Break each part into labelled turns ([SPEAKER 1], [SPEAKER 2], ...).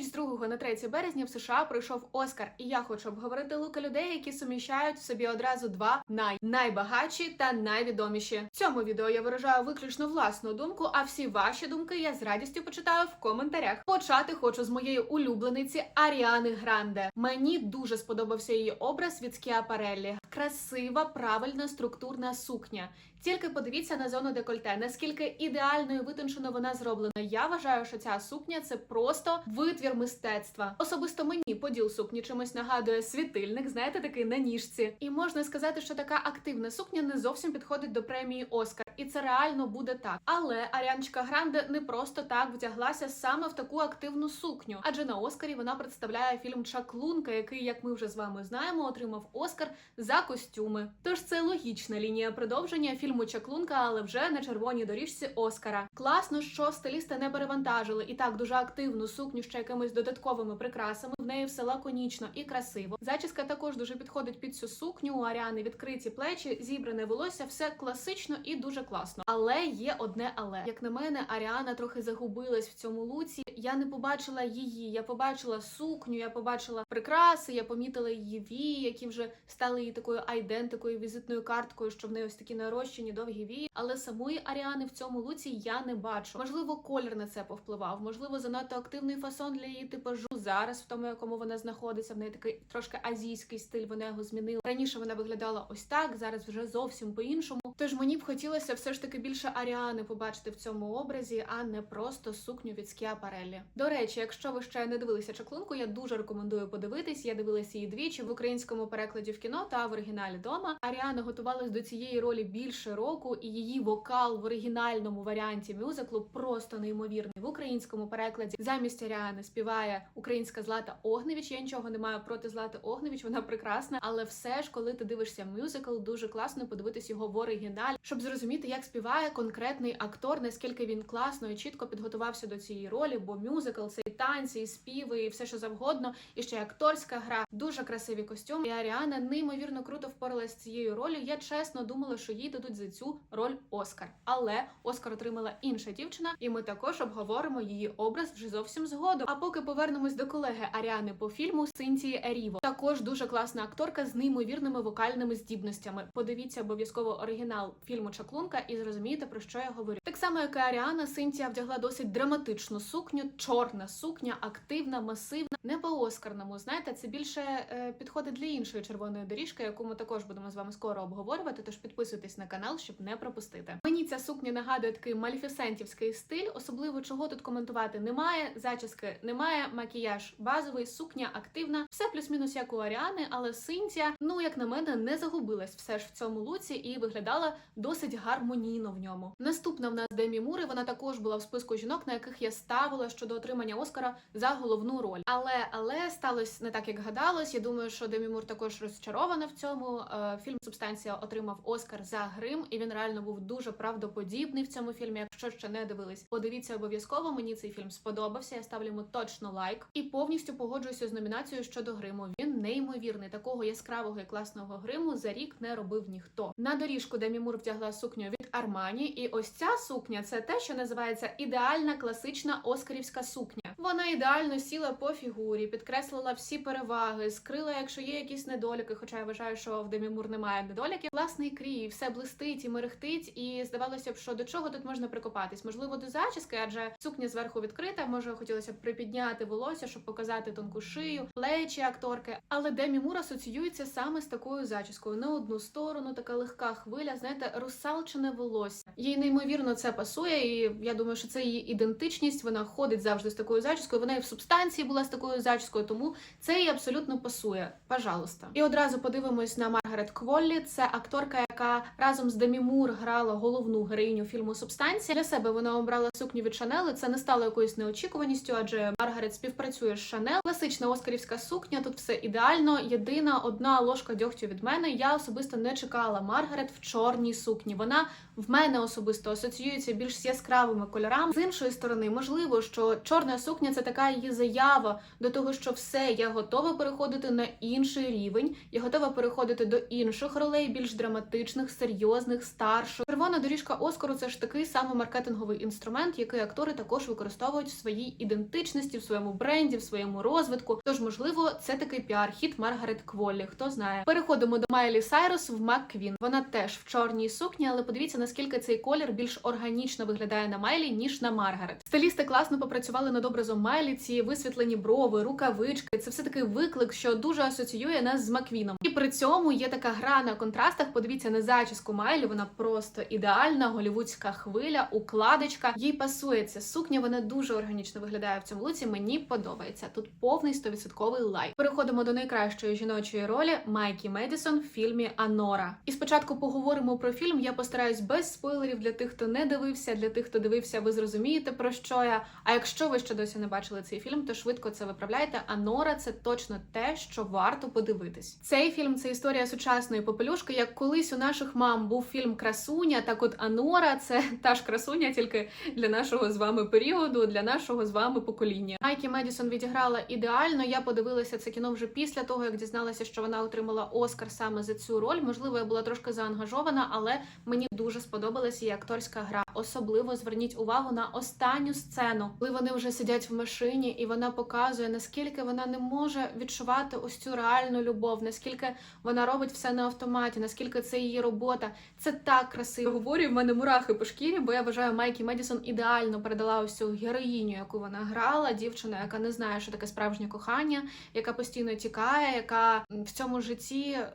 [SPEAKER 1] ніч з 2 на 3 березня в США пройшов Оскар, і я хочу обговорити луки людей, які суміщають в собі одразу два най найбагатші та найвідоміші. В цьому відео я виражаю виключно власну думку, а всі ваші думки я з радістю почитаю в коментарях. Почати хочу з моєї улюблениці Аріани Гранде. Мені дуже сподобався її образ від Скіапареллі. Красива, правильна структурна сукня. Тільки подивіться на зону декольте, наскільки ідеально і витончено вона зроблена. Я вважаю, що ця сукня це просто витвір мистецтва. Особисто мені поділ сукні чимось нагадує світильник, знаєте, такий на ніжці. І можна сказати, що така активна сукня не зовсім підходить до премії Оскар, і це реально буде так. Але Аріанчика Гранде не просто так вдяглася саме в таку активну сукню, адже на Оскарі вона представляє фільм Чаклунка, який, як ми вже з вами знаємо, отримав Оскар за костюми. Тож це логічна лінія продовження фільму Чаклунка, але вже на червоній доріжці Оскара. Класно, що стилісти не перевантажили і так дуже активну сукню ще якимись додатковими прикрасами. Неї все лаконічно і красиво. Зачіска також дуже підходить під цю сукню. Аріани відкриті плечі, зібране волосся, все класично і дуже класно. Але є одне але як на мене, Аріана трохи загубилась в цьому луці. Я не побачила її. Я побачила сукню, я побачила прикраси, я помітила її вії, які вже стали її такою айдентикою, візитною карткою, що в неї ось такі нарощені довгі вії. Але самої Аріани в цьому луці я не бачу. Можливо, колір на це повпливав, можливо, занадто активний фасон для її типажу зараз, в тому, якому вона знаходиться. В неї такий трошки азійський стиль. Вона його змінила. Раніше вона виглядала ось так, зараз вже зовсім по-іншому. Тож мені б хотілося все ж таки більше Аріани побачити в цьому образі, а не просто сукню від Скіапареллі. До речі, якщо ви ще не дивилися чаклунку, я дуже рекомендую подивитись. Я дивилася її двічі в українському перекладі в кіно та в оригіналі дома. Аріана готувалась до цієї ролі більше року, і її вокал в оригінальному варіанті мюзиклу просто неймовірний. В українському перекладі замість Аріани співає українська Злата Огневіч. Я нічого не маю проти Злати Огневіч, вона прекрасна, але все ж, коли ти дивишся мюзикл, дуже класно подивитись його в оригіналі, щоб зрозуміти, як співає конкретний актор, наскільки він класно і чітко підготувався до цієї ролі, бо мюзикл це і танці, і співи, і все що завгодно, і ще й акторська гра, дуже красиві костюми. І Аріана неймовірно круто впоралась з цією ролью. Я чесно думала, що їй дадуть за цю роль Оскар. Але Оскар отримала інша дівчина, і ми також обговоримо її образ вже зовсім згодом. А поки повернемось до колеги Аріани по фільму Синтії Еріво. Також дуже класна акторка з неймовірними вокальними здібностями. Подивіться обов'язково оригінал фільму Чаклунка і зрозумієте про що я говорю. Так само, як і Аріана, Синтія вдягла досить драматичну сукню, чорна сукня, активна, масивна, не по оскарному. Знаєте, це більше е, підходить для іншої червоної доріжки, яку ми також будемо з вами скоро обговорювати. Тож підписуйтесь на канал, щоб не пропустити. Мені ця сукня нагадує такий мальфісентівський стиль, особливо чого тут коментувати немає. Зачіски немає, макіяж базовий, сукня активна, все плюс-мінус як у Аріани, але Синтія, ну як на мене, не загубилась все ж в цьому луці і виглядала досить гармонійно в ньому. Наступна в нас Демі Мур, і вона також була в списку жінок, на яких я ставила щодо отримання Оскара за головну роль. Але але сталося не так, як гадалось. Я думаю, що Демі Мур також розчарована в цьому. Е, Фільм Субстанція отримав Оскар за грим, і він реально був дуже правдоподібний в цьому фільмі. Якщо ще не дивились, подивіться обов'язково. Мені цей фільм сподобався. Я ставлю йому точно лайк і повністю погоджуюся з номінацією щодо гриму. Він неймовірний. Такого яскравого і класного гриму за рік не робив ніхто. На доріжку Демі Мур вдягла сукню від Армані, і ось ця сукня це те, що називається ідеальна класична оскарівська сукня. Вона ідеально сіла по фігурі, підкреслила всі переваги, скрила, якщо є якісь недоліки. Хоча я вважаю, що в Демі Мур немає недоліків. Власний крій, все блистить і мерехтить, і здавалося б, що до чого тут можна прикопатись? Можливо, до зачіски, адже сукня зверху відкрита. Може, хотілося б припідняти волосся, щоб показати тонку шию, плечі акторки. Але Демі Мур асоціюється саме з такою зачіскою на одну сторону, така легка хвиля, знаєте, русалчине волосся. Їй неймовірно це пасує, і я думаю, що це її ідентичність. Вона ходить завжди з такою зачіскою. Вона і в субстанції була з такою зачіскою, тому це їй абсолютно пасує. Пожалуйста. І одразу подивимось на Маргарет Кволлі. Це акторка, яка разом з Демі Мур грала головну героїню фільму Субстанція. Для себе вона обрала сукню від Шанел. і Це не стало якоюсь неочікуваністю, адже Маргарет співпрацює з Шанел. Класична оскарівська сукня. Тут все ідеально. Єдина одна ложка дьогтю від мене. Я особисто не чекала Маргарет в чорній сукні. Вона в мене особисто асоціюється більш з яскравими кольорами. З іншої сторони, можливо, що чорна сукня це така її заява до того, що все, я готова переходити на інший рівень, я готова переходити до інших ролей, більш драматичних. Драматичних, серйозних, старших. Червона доріжка Оскару це ж такий самий маркетинговий інструмент, який актори також використовують в своїй ідентичності, в своєму бренді, в своєму розвитку. Тож, можливо, це такий піар-хіт Маргарет Кволлі. Хто знає? Переходимо до Майлі Сайрус в МакКвін. Вона теж в чорній сукні, але подивіться, наскільки цей колір більш органічно виглядає на Майлі ніж на Маргарет. Стилісти класно попрацювали над образом Майлі. Ці висвітлені брови, рукавички. Це все такий виклик, що дуже асоціює нас з Маквіном. І при цьому є така гра на контрастах. Подивіться на зачіску Майлі. Вона просто ідеальна, голівудська хвиля, укладочка. Їй пасує ця сукня. Вона дуже органічно виглядає в цьому луці. Мені подобається. Тут повний 100% лайк. Переходимо до найкращої жіночої ролі Майкі Медісон в фільмі Анора. І спочатку поговоримо про фільм. Я постараюсь без спойлерів для тих, хто не дивився. Для тих, хто дивився, ви зрозумієте про що я. А якщо ви ще досі не бачили цей фільм, то швидко це виправляйте. Анора це точно те, що варто подивитись. Цей фільм це історія сучасної попелюшки. Як колись у наших мам був фільм Красуня, так от Анора це та ж красуня, тільки для нашого з вами періоду, для нашого з вами покоління. Майкі Медісон відіграла ідеально. Я подивилася це кіно вже після того, як дізналася, що вона отримала Оскар саме за цю роль. Можливо, я була трошки заангажована, але мені дуже сподобалася її акторська гра. Особливо зверніть увагу на останню сцену, коли вони вже сидять в машині, і вона показує наскільки вона не може відчувати ось цю реальну любов, наскільки вона робить все на автоматі, наскільки це її робота. Це так красиво. Говорю, в мене мурахи по шкірі, бо я вважаю, Майкі Медісон ідеально передала ось цю героїню, яку вона грала, дівчина, яка не знає, що таке справжнє кохання, яка постійно тікає, яка в цьому житті е,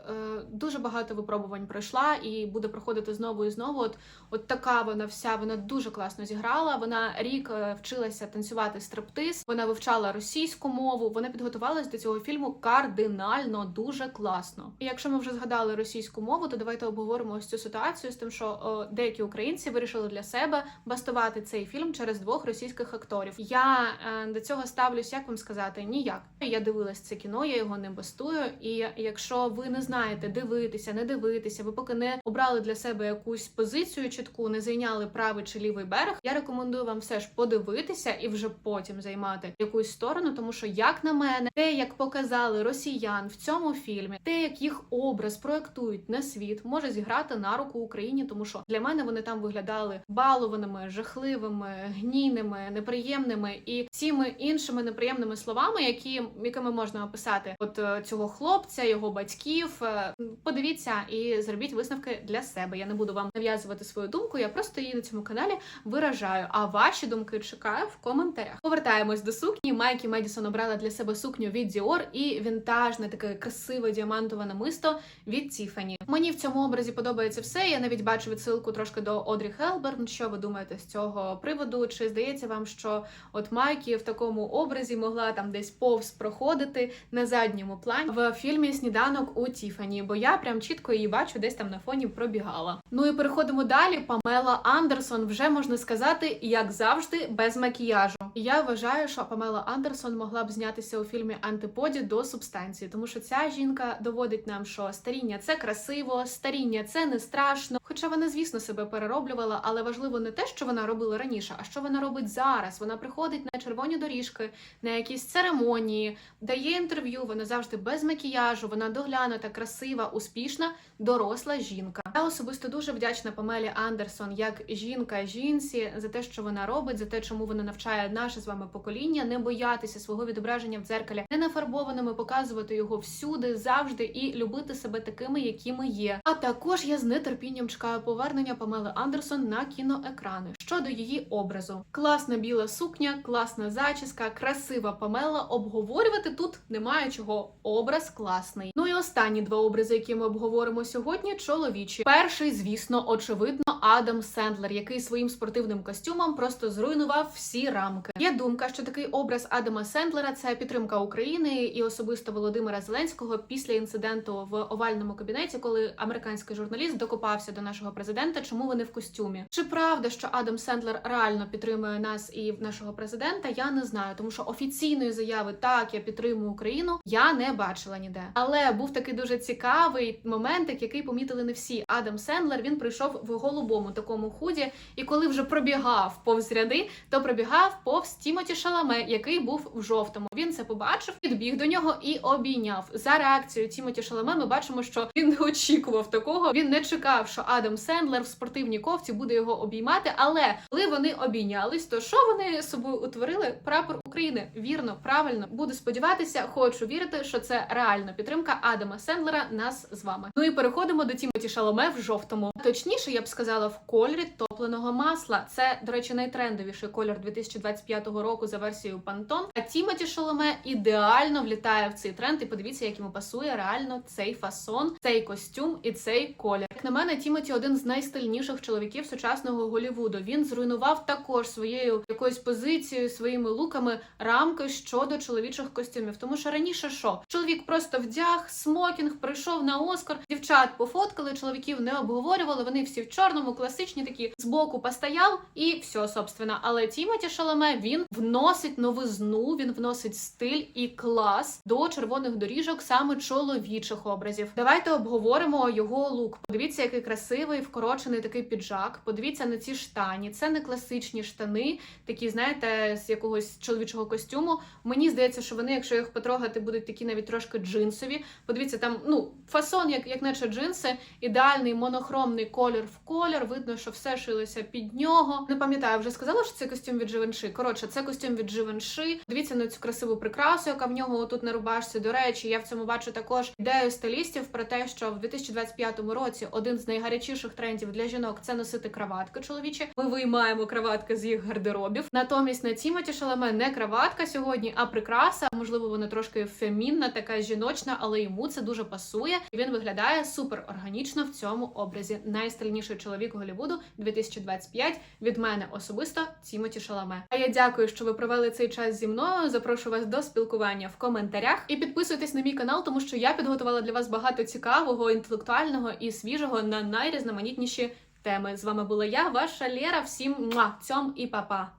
[SPEAKER 1] дуже багато випробувань пройшла і буде проходити знову і знову. От, от така вона вся, вона дуже класно зіграла. Вона рік е, вчилася танцювати стриптиз, вона вивчала російську мову. Вона підготувалась до цього фільму кардинально дуже класно. І якщо ми вже згадали російську мову, то давайте обговоримо ось цю ситуацію з тим, що деякі українці вирішили для себе бастувати цей фільм через двох російських акторів. Я е, до цього ставлюсь, як вам сказати, ніяк. Я дивилась це кіно, я його не бастую. І якщо ви не знаєте дивитися, не дивитися, ви поки не обрали для себе якусь позицію чітку, не зайняли правий чи лівий берег. Я рекомендую вам все ж подивитися і вже потім займати якусь сторону, тому що, як на мене, те, як показали росіян в цьому фільмі, те, як їх образ проектують на світ, може зіграти на руку Україні, тому що для мене вони там виглядали балованими, жахливими, гнійними, неприємними і всіми іншими неприємними словами, які якими можна описати от е, цього хлопця, його батьків. Е, Подивіться і зробіть висновки для себе. Я не буду вам нав'язувати свою думку. Я просто її на цьому каналі виражаю. А ваші думки чекаю в коментарях. Повертаємось до сукні. Майкі Медісон обрала для себе сукню від Dior і вінтажне таке красиве діамантове намисто від Tiffany. Мені в цьому образі подобається все. Я навіть бачу відсилку трошки до Одрі Хелберн. Що ви думаєте з цього приводу? Чи здається вам, що от Майкі в такому образі могла там десь повз проходити на задньому плані в фільмі Сніданок у Тіфані? Бо я прям чітко її бачу, десь там на фоні пробігала. Ну і переходимо далі. Памела Андерсон вже можна сказати, як завжди, без макіяжу. Я вважаю, що Памела Андерсон могла б знятися у фільмі Антиподі до субстанції, тому що ця жінка доводить нам, що старіння це красиво, старіння це не страшно. Хоча вона, звісно, себе перероблювала, але важливо не те, що вона робила раніше, а що вона робить зараз. Вона приходить на червоні доріжки, на якісь церемонії, дає інтерв'ю. Вона завжди без макіяжу, вона доглянута, красива, успішна, доросла жінка. Я особисто дуже вдячна Памелі Андерсон як жінка жінці за те, що вона робить, за те, чому вона навчає наше з вами покоління, не боятися свого відображення в дзеркалі, не нафарбованими показувати його всюди, завжди і любити себе такими, якими є. А також я з нетерпінням чекаю повернення Памели Андерсон на кіноекрани щодо її образу. Класна біла сукня, класна зачіска, красива Памела. Обговорювати тут немає чого. Образ класний. Ну і останні два образи, які ми обговоримо сьогодні, чоловічі. Перший, звісно, очевидно, Адам Сендлер, який своїм спортивним костюмом просто зруйнував всі рамки. Є думка, що такий образ Адама Сендлера це підтримка України і особисто Володимира Зеленського після інциденту в овальному кабінеті, коли американський журналіст докопався до нашого президента, чому вони в костюмі. Чи правда, що Адам Сендлер реально підтримує нас і нашого президента? Я не знаю, тому що офіційної заяви так я підтримую Україну. Я не бачила ніде. Але був такий дуже цікавий моментик, який помітили не всі. Адам Сендлер він прийшов в голубому такому худі. І коли вже пробігав повз ряди, то пробігав повз Тімоті Шаламе, який був в жовтому. Він це побачив, підбіг до нього і обійняв. За реакцією Тімоті Шаламе ми бачимо, що він не очікував такого. Він не чекав, що Адам Сендлер в спортивній ковці буде його обіймати. Але коли вони обійнялись, то що вони собою утворили? Прапор України. Вірно, правильно. Буду сподіватися, хочу вірити, що це реальна підтримка Адама Сендлера. Нас з вами. Ну і переходимо до Тімоті Шаломе в жовтому. Точніше, я б сказала, в кольорі топленого масла. Це, до речі, найтрендовіший кольор 2025 року за версією Pantone. А Тімоті Шаломе ідеально влітає в цей тренд. І подивіться, як йому пасує реально цей фасон, цей костюм і цей колір. Як на мене, Тімоті один з найстильніших чоловіків сучасного Голівуду. Він зруйнував також своєю якоюсь позицією, своїми луками рамки щодо чоловічих костюмів. Тому що раніше що чоловік просто вдяг смокінг, прийшов на Оскар. Дівчат пофоткали, чоловіків не обговорювали. Вони всі в чорному, класичні такі збоку постояв і все, собственно. Але Тімоті Шаламе він вносить новизну, він вносить стиль і клас до червоних доріжок саме чоловічих образів. Давайте обговоримо його лук. Подивіться, який красивий вкорочений такий піджак. Подивіться на ці штані. Це не класичні штани, такі, знаєте, з якогось чоловічого костюму. Мені здається, що вони, якщо їх потрогати, будуть такі навіть трошки джинсові. Подивіться, там ну фасон, як, як наче джинси, ідеальний монохромний колір в колір. Видно, що все шилося під нього. Не пам'ятаю, вже сказала, що це костюм від Givenchy. Коротше, це костюм від Givenchy. Дивіться на цю красиву прикрасу, яка в нього тут на рубашці. До речі, я в цьому бачу також ідею стилістів про те, що в 2025 році один з найгарячіших трендів для жінок це носити краватки чоловічі. Ми виймаємо краватки з їх гардеробів. Натомість на Тімоті Шаламе не краватка сьогодні, а прикраса. Можливо, вона трошки фемінна, така жіночна, але йому це дуже пасує. І він виглядає супер органічно в цьому образі. Найстильніший чоловік Голівуду 2025 від мене особисто Тімоті Шаламе. А я дякую, що ви провели цей час зі мною. Запрошую вас до спілкування в коментарях і підписуйтесь на мій канал, тому що я підготувала для вас багато цікавого, інтелектуального і свіжого на найрізноманітніші теми. З вами була я, ваша Лєра. Всім цьом і па-па!